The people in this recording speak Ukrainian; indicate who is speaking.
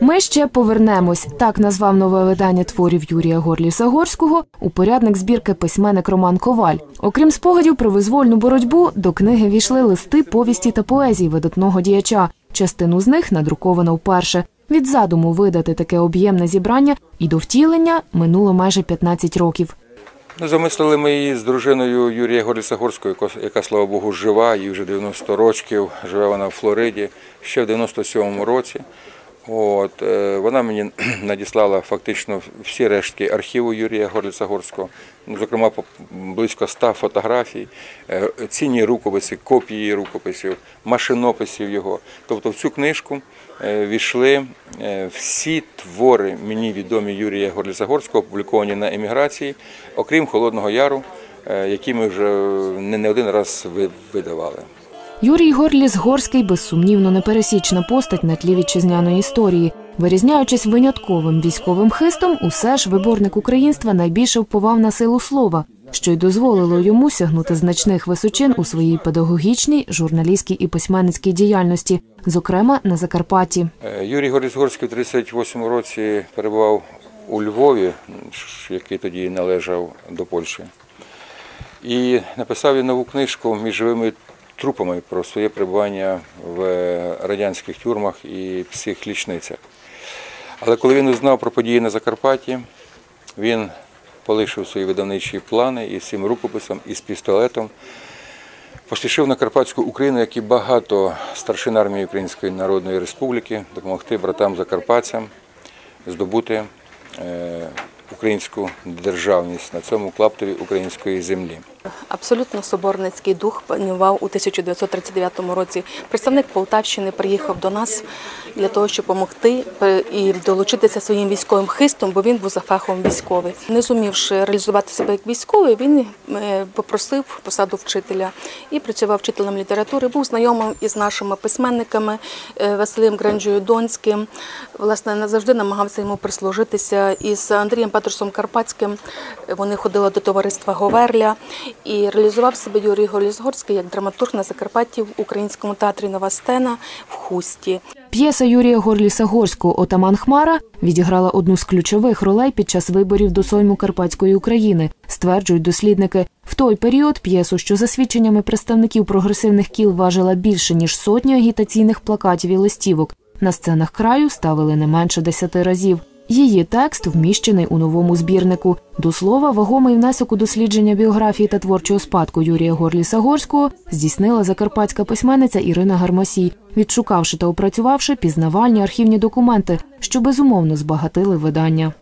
Speaker 1: Ми ще повернемось. Так назвав нове видання творів Юрія Горліса-Горського упорядник збірки письменник Роман Коваль. Окрім спогадів про визвольну боротьбу, до книги війшли листи, повісті та поезії видатного діяча. Частину з них надруковано вперше. Від задуму видати таке об'ємне зібрання і до втілення минуло майже 15 років.
Speaker 2: Ну, замислили ми її з дружиною Юрія Горліса-Горського, яка- яка, слава Богу, жива, їй вже 90 років, живе вона в Флориді, ще в 97-му році. От, е, вона мені надіслала фактично всі рештки архіву Юрія Горліса-Горського, ну, зокрема близько 100 фотографій, е, цінні рукописи, копії рукописів, машинописів його. Тобто в цю книжку е, війшли всі твори мені відомі Юрія Горліса-Горського, опубліковані на еміграції, окрім Холодного Яру, які ми вже не один раз ви- видавали.
Speaker 1: Юрій Горліс Горський безсумнівно непересічна постать на тлі вітчизняної історії. Вирізняючись винятковим військовим хистом, усе ж виборник українства найбільше вповав на силу слова, що й дозволило йому сягнути значних височин у своїй педагогічній, журналістській і письменницькій діяльності, зокрема на Закарпатті.
Speaker 2: Е, Юрій Горіс-Горський в 38 році перебував у Львові, який тоді належав до Польщі. І написав він нову книжку між живими трупами про своє перебування в радянських тюрмах і психлічницях. Але коли він узнав про події на Закарпатті, він полишив свої видавничі плани і з цим рукописом, і з пістолетом. Поспішив на Карпатську Україну, як і багато старшин армії Української Народної Республіки, допомогти братам закарпатцям здобути е, українську державність на цьому клаптові української землі.
Speaker 3: Абсолютно соборницький дух панував у 1939 році. Представник Полтавщини приїхав до нас для того, щоб допомогти і долучитися своїм військовим хистом, бо він був за фахом військовий. Не зумівши реалізувати себе як військовий, він е, попросив посаду вчителя і працював вчителем літератури. Був знайомим із нашими письменниками е, Василем Гранджою Донським. Власне, назавжди намагався йому прислужитися із Андрієм Петрусом Карпатським. Вони ходили до товариства Говерля. І реалізував себе Юрій Голізгорський як драматург на Закарпатті в українському театрі Нова Сцена в Хусті.
Speaker 1: П'єса Юрія Горліса Горського Отаман Хмара відіграла одну з ключових ролей під час виборів до Сойму Карпатської України, стверджують дослідники. В той період п'єсу, що за свідченнями представників прогресивних кіл важила більше ніж сотні агітаційних плакатів і листівок. На сценах краю ставили не менше десяти разів. Її текст вміщений у новому збірнику. До слова, вагомий внесок у дослідження біографії та творчого спадку Юрія Горліса-Горського здійснила закарпатська письменниця Ірина Гармасій, відшукавши та опрацювавши пізнавальні архівні документи, що безумовно збагатили видання.